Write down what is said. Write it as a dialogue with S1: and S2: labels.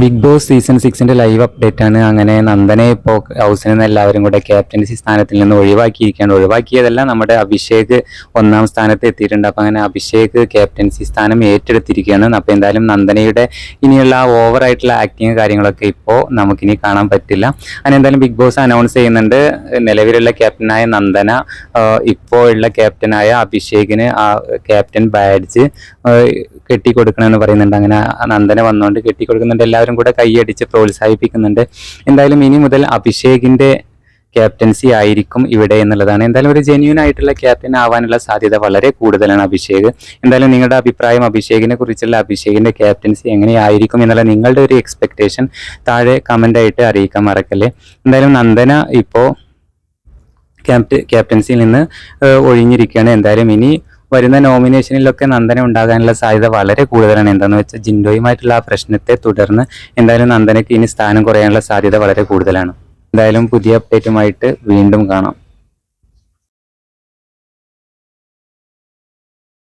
S1: Big boss season സിക്സിന്റെ live update ആണ് അങ്ങനെ നന്ദനെ ഇപ്പോൾ ഹൗസിൽ നിന്ന് എല്ലാവരും കൂടെ ക്യാപ്റ്റൻസി സ്ഥാനത്തിൽ നിന്ന് ഒഴിവാക്കിയിരിക്കുകയാണ്. ഒഴിവാക്കിയതല്ല നമ്മുടെ അഭിഷേക് ഒന്നാം സ്ഥാനത്ത് എത്തിയിട്ടുണ്ട്. അപ്പോൾ അങ്ങനെ അഭിഷേക് ക്യാപ്റ്റൻസി സ്ഥാനം ഏറ്റെടുത്തിരിക്കുകയാണ്. അപ്പോൾ എന്തായാലും നന്ദനയുടെ ഇനിയുള്ള ആയിട്ടുള്ള ആക്ടിങ് കാര്യങ്ങളൊക്കെ ഇപ്പോൾ നമുക്കിനി കാണാൻ പറ്റില്ല. അങ്ങനെ എന്തായാലും ബിഗ് ബോസ് അനൗൺസ് ചെയ്യുന്നുണ്ട്. നിലവിലുള്ള ക്യാപ്റ്റനായ നന്ദന ഇപ്പോൾ ഉള്ള ക്യാപ്റ്റനായ അഭിഷേകിന് ആ ക്യാപ്റ്റൻ ബാഡ്ജ് കെട്ടിക്കൊടുക്കണമെന്ന് പറയുന്നുണ്ട്. അങ്ങനെ നന്ദന വന്നുകൊണ്ട് കെട്ടിക്കൊടുക്കുന്നുണ്ട്. എല്ലാവരും കൂടെ കൈയടിച്ച് പ്രോത്സാഹിപ്പിക്കുന്നുണ്ട്. എന്തായാലും ഇനി മുതൽ അഭിഷേകിന്റെ ക്യാപ്റ്റൻസി ആയിരിക്കും ഇവിടെ എന്നുള്ളതാണ്. എന്തായാലും ഒരു ജെന്യൂൻ ആയിട്ടുള്ള ക്യാപ്റ്റൻ ആവാനുള്ള സാധ്യത വളരെ കൂടുതലാണ് അഭിഷേക്. എന്തായാലും നിങ്ങളുടെ അഭിപ്രായം അഭിഷേകിനെ കുറിച്ചുള്ള അഭിഷേകിന്റെ ക്യാപ്റ്റൻസി എങ്ങനെയായിരിക്കും എന്നുള്ള നിങ്ങളുടെ ഒരു എക്സ്പെക്ടേഷൻ താഴെ കമന്റ് ആയിട്ട് അറിയിക്കാൻ മറക്കല്ലേ. എന്തായാലും നന്ദന ഇപ്പോൾ ക്യാപ്റ്റ ക്യാപ്റ്റൻസിയിൽ നിന്ന് ഒഴിഞ്ഞിരിക്കുകയാണ്. എന്തായാലും ഇനി വരുന്ന നോമിനേഷനിലൊക്കെ നന്ദന ഉണ്ടാകാനുള്ള സാധ്യത വളരെ കൂടുതലാണ്. എന്താണെന്ന് വെച്ചാൽ ജിൻഡോയുമായിട്ടുള്ള ആ പ്രശ്നത്തെ തുടർന്ന് എന്തായാലും നന്ദനയ്ക്ക് ഇനി സ്ഥാനം കുറയാനുള്ള സാധ്യത വളരെ കൂടുതലാണ്. എന്തായാലും പുതിയ അപ്ഡേറ്റുമായിട്ട് വീണ്ടും കാണാം.